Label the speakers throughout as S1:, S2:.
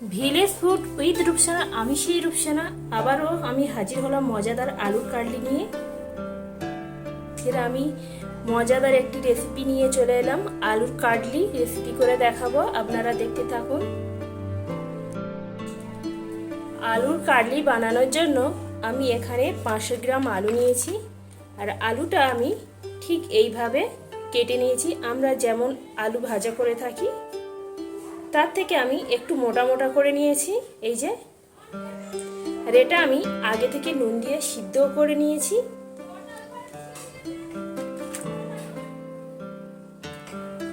S1: Village food with Rupsana, আমি সেই রূপসানা। আবারও আমি হাজির হলাম মজাদার আলুর কাটলি নিয়ে। ফের আমি মজাদার একটি রেসিপি নিয়ে চলে এলাম। আলুর কাটলি রেসিপি করে দেখাবো, আপনারা দেখতে থাকুন। আলুর কাটলি বানানোর জন্য আমি এখানে পাঁচশো গ্রাম আলু নিয়েছি। আর আলুটা আমি ঠিক এইভাবে কেটে নিয়েছি। আমরা যেমন আলু ভাজা করে থাকি তার থেকে আমি একটু মোটা মোটা করে নিয়েছি। এই যে আর এটা আমি আগে থেকে নুন দিয়ে সিদ্ধ করে নিয়েছি।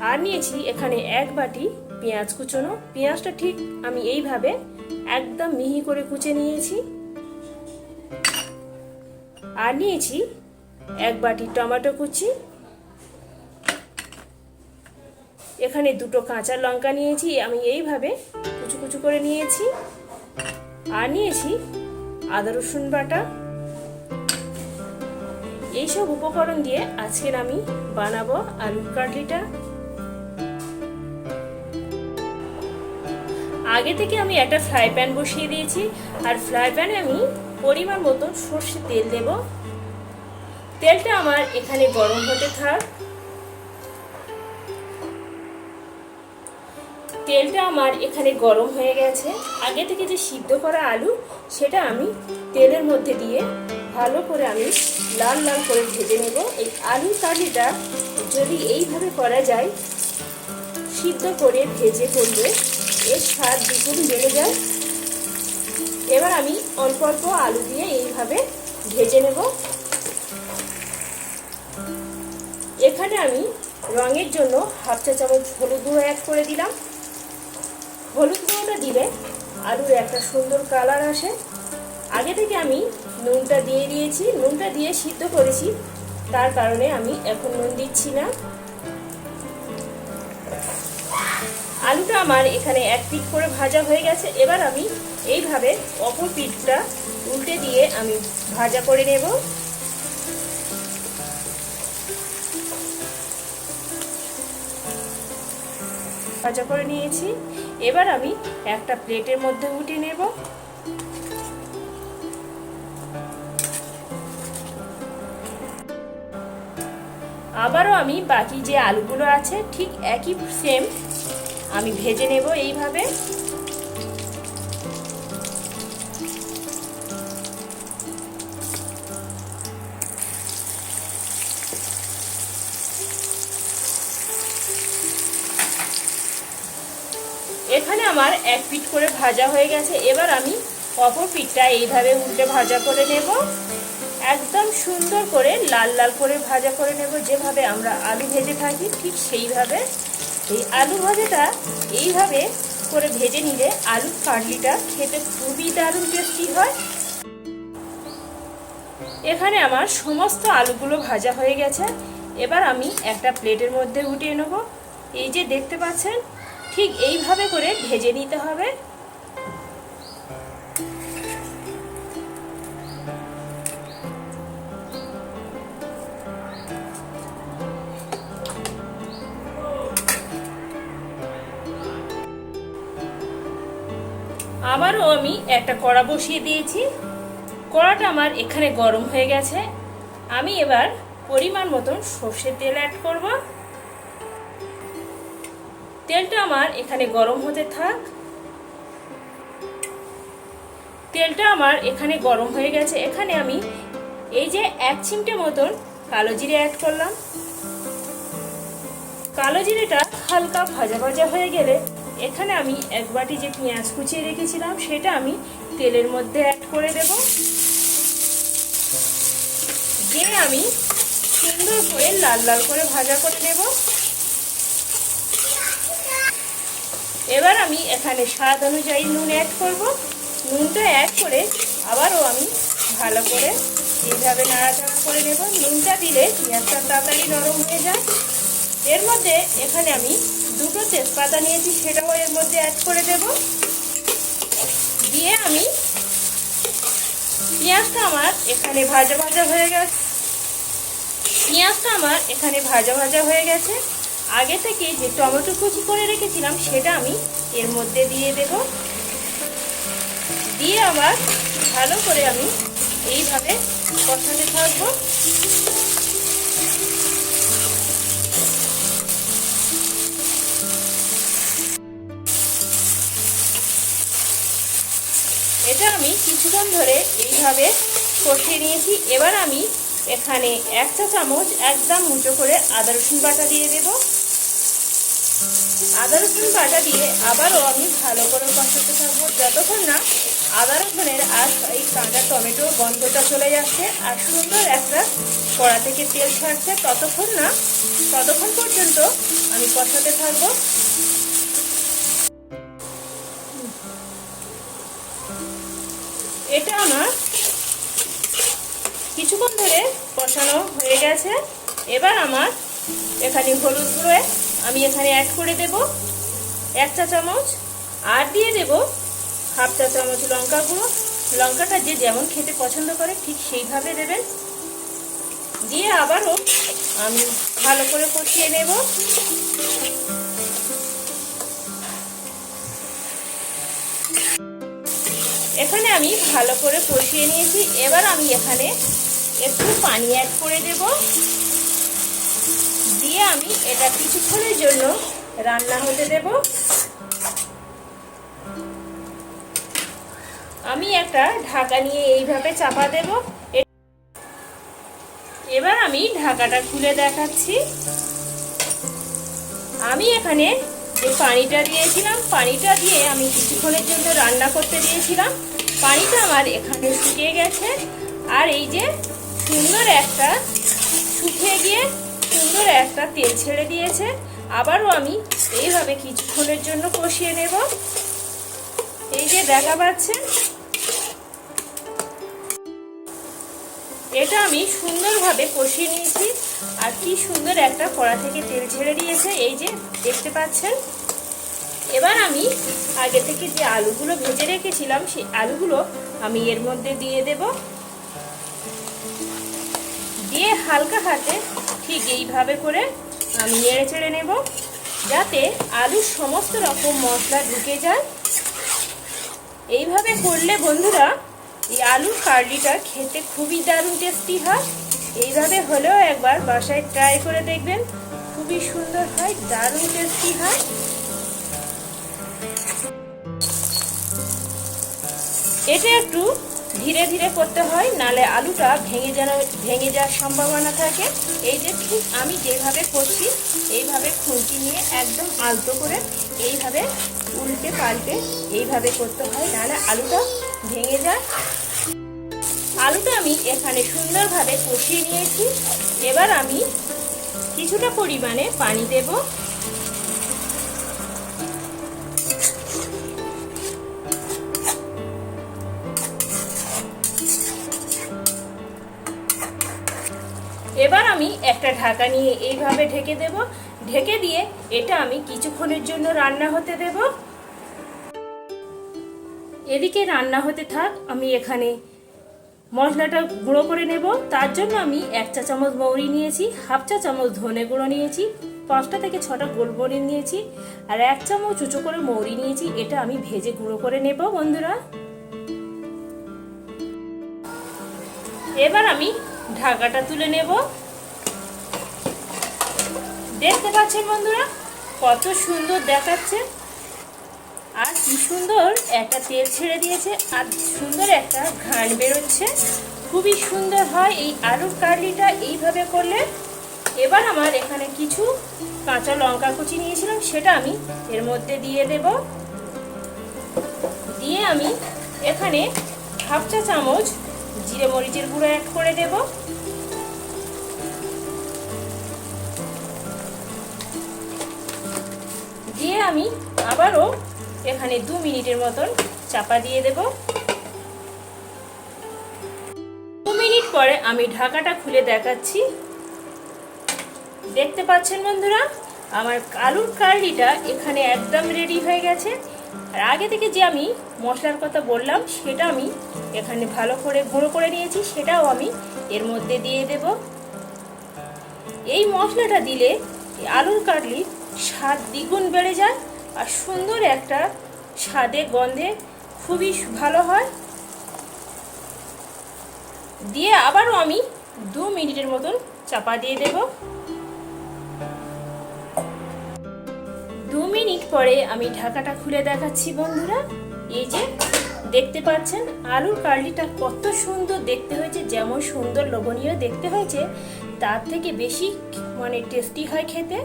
S1: আর নিয়েছি এখানে এক বাটি পেঁয়াজ কুচোনো। পেঁয়াজটা ঠিক আমি এইভাবে একদম মিহি করে কুচে নিয়েছি। আর নিয়েছি এক বাটি টমেটো কুচি। এখানে দুটো কাঁচা লঙ্কা নিয়েছি, আমি এইভাবে কুচু কুচু করে নিয়েছি। আর নিয়েছি আদা, রসুন বাটা। এইসব উপকরণ দিয়ে আজকের আমি বানাবো আলুর কাটলিটা। আগে থেকে আমি একটা ফ্রাই প্যান বসিয়ে দিয়েছি, আর ফ্রাই প্যানে আমি পরিমাণ মতো সর্ষে তেল দেব। তেলটা আমার এখানে গরম হতে থাক। তেলটা আমার এখানে গরম হয়ে গেছে। আগে থেকে যে সিদ্ধ করা আলু, সেটা আমি তেলের মধ্যে দিয়ে ভালো করে আমি লাল লাল করে ভেজে নেব। এই আলু কালিটা যদি এইভাবে করা যায়, সিদ্ধ করে ভেজে করলে এর স্বাদ দ্বিগুণ বেড়ে যায়। এবার আমি অল্প অল্প আলু দিয়ে এইভাবে ভেজে নেব। এখানে আমি রঙের জন্য হাফ চা চামচ হলুদ গুঁড়ো অ্যাড করে দিলাম। হলুদ গুঁড়োটা দিলে আলুর একটা সুন্দর কালার আসে। আগে থেকে আমি নুনটা দিয়ে দিয়েছি, নুনটা দিয়ে সিদ্ধ করেছি। তার কারণে আমি এখন নুন দিচ্ছি না। আলুটা আমার এখানে এক পিঠ করে ভাজা হয়ে গেছে। এবার আমি এইভাবে অপর পিঠটা উল্টে দিয়ে আমি ভাজা করে নেব। ভাজা করে নিয়েছি। এবার আমি একটা প্লেটের মধ্যে উঠিয়ে নেব। আবারও আমি বাকি যে আলুগুলো আছে, ঠিক একই সেম আমি ভেজে নেব এইভাবে। এখানে আমার এক পিঠ করে ভাজা হয়ে গেছে। এবার আমি অপর পিঠটা এইভাবে উল্টে ভাজা করে নেব। একদম সুন্দর করে লাল লাল করে ভাজা করে নেব। যেভাবে আমরা আলু ভেজে থাকি, ঠিক সেইভাবে। এই আলু ভাজাটা এইভাবে করে ভেজে নিলে আলুর কাটলিটা খেতে খুবই দারুণ টেস্টি হয়। এখানে আমার সমস্ত আলুগুলো ভাজা হয়ে গেছে। এবার আমি একটা প্লেটের মধ্যে উঠিয়ে নেব। এই যে দেখতে পাচ্ছেন ঠিক এইভাবে করে ভেজে নিতে হবে। আবারও আমি একটা কড়া বসিয়ে দিয়েছি। কড়াটা আমার এখানে গরম হয়ে গেছে। আমি এবার পরিমাণ মতন সর্ষের তেল অ্যাড করব। তেলটা আমার এখানে গরম হতে থাক। তেলটা আমার এখানে গরম হয়ে গেছে। এখানে আমি এই যে এক চিমটে মতন কালো জিরে অ্যাড করলাম। কালো জিরেটা হালকা ভাজা ভাজা হয়ে গেলে এখানে আমি এক বাটি যে পেঁয়াজ কুচিয়ে রেখেছিলাম, সেটা আমি তেলের মধ্যে অ্যাড করে দেব। দিয়ে আমি সুন্দর করে লাল লাল করে ভাজা করে নেব। এবার আমি এখানে স্বাদ অনুযায়ী নুন অ্যাড করব। নুনটা অ্যাড করে আবারও আমি ভালো করে এইভাবে নাড়াচাড়া করে নেব। নুনটা দিলে পেঁয়াজটা তাড়াতাড়ি নরম হয়ে যায়। এর মধ্যে এখানে আমি দুটো তেজপাতা নিয়েছি, সেটাও এর মধ্যে অ্যাড করে দেব। দিয়ে আমি পেঁয়াজটা আমার এখানে ভাজা ভাজা হয়ে গেছে। পেঁয়াজটা আমার এখানে ভাজা ভাজা হয়ে গেছে। আগে থেকে যে টমেটো কুচি করে রেখেছিলাম, সেটা আমি এর মধ্যে দিয়ে দেব। দিয়ে আবার ভালো করে আমি এইভাবে কষাতে থাকব। এটা আমি কিছুক্ষণ ধরে এইভাবে কষিয়ে নিয়েছি। এবার আমি এখানে এক চা চামচ একদম মুচো করে আদা রসুন বাটা দিয়ে দেব। আদা রসুন বাটা দিয়ে আবারও আমি ভালো করে কষাতে থাকব। যতক্ষণ না আদা রসুনের আর এই কাঁচা টমেটো গন্ধটা চলে যাচ্ছে আর সুন্দর একটা কড়া থেকে তেল ছাড়ছে, ততক্ষণ না, ততক্ষণ পর্যন্ত আমি কষাতে থাকব। এটা আমার কিছুক্ষণ ধরে কষানো হয়ে গেছে। এবার আমার এখানে হলুদ গুঁড়ো আমি এখানে অ্যাড করে দেব। এক চা চামচ। আর দিয়ে দেব হাফ চা চামচ লঙ্কা গুঁড়ো। লঙ্কাটা যে যেমন খেতে পছন্দ করে ঠিক সেইভাবে দেবেন। দিয়ে আবারও আমি ভালো করে কষিয়ে নেব। এখানে আমি ভালো করে কষিয়ে নিয়েছি। এবার আমি এখানে একটু পানি অ্যাড করে দেব। দিয়ে আমি এটা কিছুক্ষণের জন্য রান্না হতে দেব। আমি একটা ঢাকা নিয়ে এইভাবে চাপা দেব। এবার আমি ঢাকাটা খুলে দেখাচ্ছি। আমি এখানে যে পানিটা দিয়েছিলাম, পানিটা দিয়ে আমি কিছুক্ষণের জন্য রান্না করতে দিয়েছিলাম। পানিটা আমার এখানে শুকিয়ে গেছে। আর এই যে সুন্দর একটা শুকিয়ে গিয়ে সুন্দর একটা তেল ছেড়ে দিয়েছে। আবারও আমি এইভাবে কিছুক্ষণের জন্য কষিয়ে নেব। এই যে দেখা পাচ্ছে। এটা আমি সুন্দরভাবে কষিয়ে নিয়েছি। আর কি সুন্দর একটা কড়া থেকে তেল ছেড়ে দিয়েছে। এই যে দেখতে পাচ্ছেন। এবার আমি আগে থেকে যে আলুগুলো ভেজে রেখেছিলাম, সেই আলুগুলো আমি এর মধ্যে দিয়ে দেব। দিয়ে হালকা হাতে ঠিক এইভাবে করে আমি নেড়ে চেড়ে নেব, যাতে আলুর সমস্ত রকম মশলা ঢুকে যায়। এইভাবে করলে বন্ধুরা, এই আলুর কার্লিটা খেতে খুবই দারুণ টেস্টি হয়। এইভাবে হলেও একবার বাসায় ট্রাই করে দেখবেন, খুবই সুন্দর হয়, দারুণ টেস্টি হয়। এটা একটু ধীরে ধীরে করতে হয়, নালে আলুটা ভেঙে যেন, ভেঙে যাওয়ার সম্ভাবনা থাকে। এই যে ঠিক আমি যেভাবে করছি, এইভাবে খুঁটি নিয়ে একদম আলতো করে এইভাবে উল্টে পাল্টে এইভাবে করতে হয় নাহলে আলুটা ভেঙে যায়। আলুটা আমি এখানে সুন্দরভাবে কষিয়ে নিয়েছি। এবার আমি কিছুটা পরিমাণে পানি দেব। এবার আমি একটা ঢাকা নিয়ে এইভাবে ঢেকে দেব। ঢেকে দিয়ে এটা আমি কিছুক্ষণের জন্য রান্না হতে দেব। এদিকে রান্না হতে থাক, আমি এখানে মশলাটা গুঁড়ো করে নেব। তার জন্য আমি এক চা চামচ মৌরি নিয়েছি, হাফ চা চামচ ধনে গুঁড়ো নিয়েছি, পাঁচটা থেকে ছটা গোলমরিচ নিয়েছি আর এক চামচ উঁচু করে মৌরি নিয়েছি, এটা আমি ভেজে গুঁড়ো করে নেব বন্ধুরা। এবার আমি ঢাকাটা তুলে নেব। দেখতে পাচ্ছেন বন্ধুরা, কত সুন্দর দেখাচ্ছে। আর কি সুন্দর, একটা তেল ছেড়ে দিয়েছে, আর সুন্দর একটা ঘান বেরোচ্ছে। খুবই সুন্দর হয় এই আলুর কাটলিটা এইভাবে করলে। এবার আমার এখানে কিছু কাঁচা লঙ্কা কুচি নিয়েছিলাম, সেটা আমি এর মধ্যে দিয়ে দেব। দিয়ে আমি এখানে হাফ চা চামচ জিরে মরিচের গুঁড়ো অ্যাড করে দেব। আমি আবারও এখানে দু মিনিটের মতন চাপা দিয়ে দেব। দু মিনিট পরে আমি ঢাকাটা খুলে দেখাচ্ছি। দেখতে পাচ্ছেন বন্ধুরা, আমার আলুর কার্লিটা এখানে একদম রেডি হয়ে গেছে। আর আগে থেকে যে আমি মশলার কথা বললাম, সেটা আমি এখানে ভালো করে গুঁড়ো করে নিয়েছি, সেটাও আমি এর মধ্যে দিয়ে দেব। এই মশলাটা দিলে আলুর কাটলি স্বাদ দ্বিগুণ বেড়ে যায় আর সুন্দর একটা স্বাদে গন্ধে খুবই ভালো হয়। দিয়ে আবারও আমি দু মিনিটের মতন চাপা দিয়ে দেব। দু মিনিট পরে আমি ঢাকাটা খুলে দেখাচ্ছি বন্ধুরা। এই যে দেখতে পাচ্ছেন আলুর কার্লিটা কত সুন্দর দেখতে হয়েছে, যেমন সুন্দর লোভনীয় দেখতে হয়েছে, তার থেকে বেশি মানে টেস্টি হয় খেতে।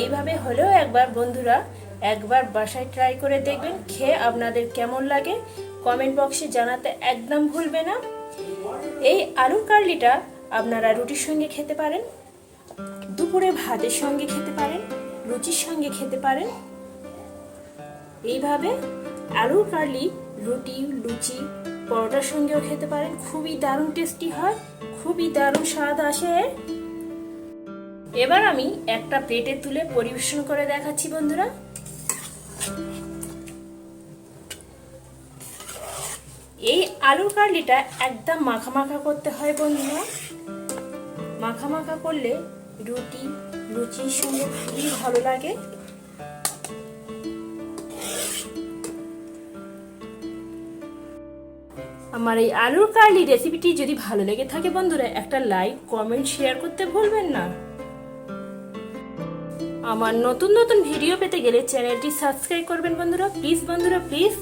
S1: এইভাবে হলেও একবার বন্ধুরা, একবার বাসায় ট্রাই করে দেখবেন, খেয়ে আপনাদের কেমন লাগে কমেন্ট বক্সে জানাতে একদম ভুলবে না। এই আলুর কার্লিটা আপনারা রুটির সঙ্গে খেতে পারেন, দুপুরে ভাতের সঙ্গে খেতে পারেন, লুচির সঙ্গে খেতে পারেন। এইভাবে আলুর কার্লি রুটি, লুচি, পরোটার সঙ্গেও খেতে পারেন। খুবই দারুণ টেস্টি হয়, খুবই দারুণ স্বাদ আসে। এবার আমি একটা প্লেটে তুলে পরিবেশন করে দেখাচ্ছি, বন্ধুরা। এই আলুর কার্লিটা একদম মাখা মাখা করতে হয়, বন্ধুরা। মাখা মাখা করলে রুটি, লুচির সঙ্গে খুবই ভালো লাগে। আমার এই আলুর কার্লি রেসিপিটি যদি ভালো লেগে থাকে বন্ধুরা, একটা লাইক কমেন্ট শেয়ার করতে ভুলবেন না। আমার নতুন নতুন ভিডিও পেতে গেলে চ্যানেলটি সাবস্ক্রাইব করবেন বন্ধুরা। প্লিজ বন্ধুরা প্লিজ